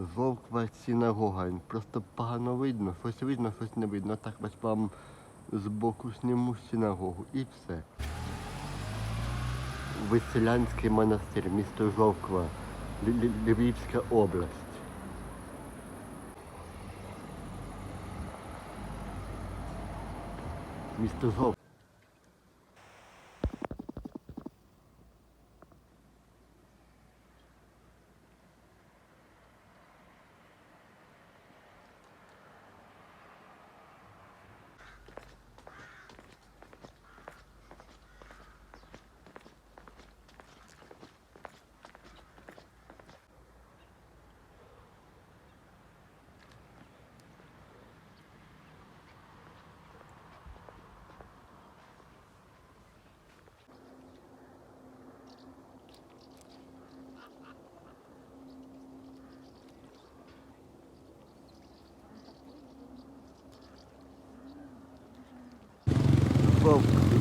Жовква синагога. Просто погано видно, щось видно, щось не видно. Так ось вам збоку зніму синагогу і все. Веселянський монастир, місто Жовква, Ль- Ль- Львівська область. Місто Жовква.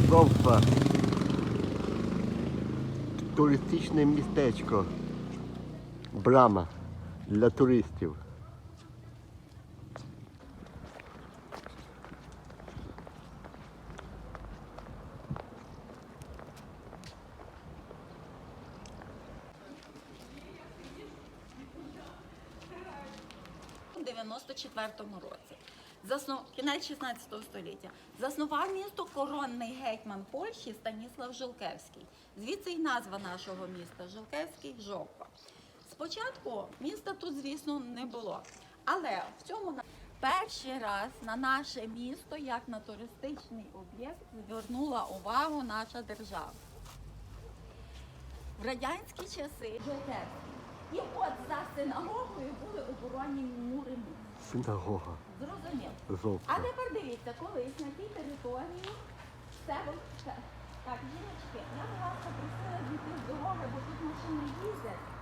Жовква. Туристичне містечко. Брама для туристів. у 94-му році. Заснов... Кінець 16 століття. Заснував місто коронний гетьман Польщі Станіслав Жилкевський. Звідси й назва нашого міста Жилкевський Жовква. Спочатку міста тут, звісно, не було. Але в цьому перший раз на наше місто, як на туристичний об'єкт, звернула увагу наша держава. В радянські часи Жилкевський. І от за синагогою були оборонні мури міста. Синагога. Зрозуміло. А тепер дивіться, колись на тій території все було так. Так, жіночки, я б вас попросила дійти з дороги, бо тут машини їздять.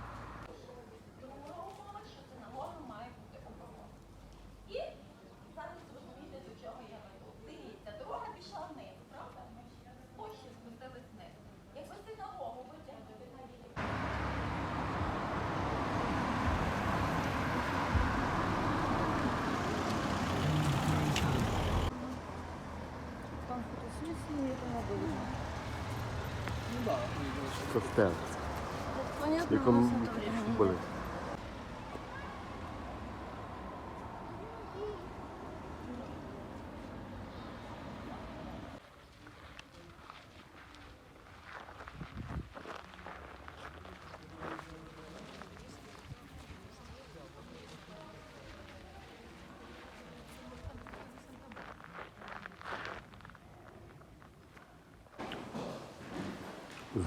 Костел. Понятно, якому нас з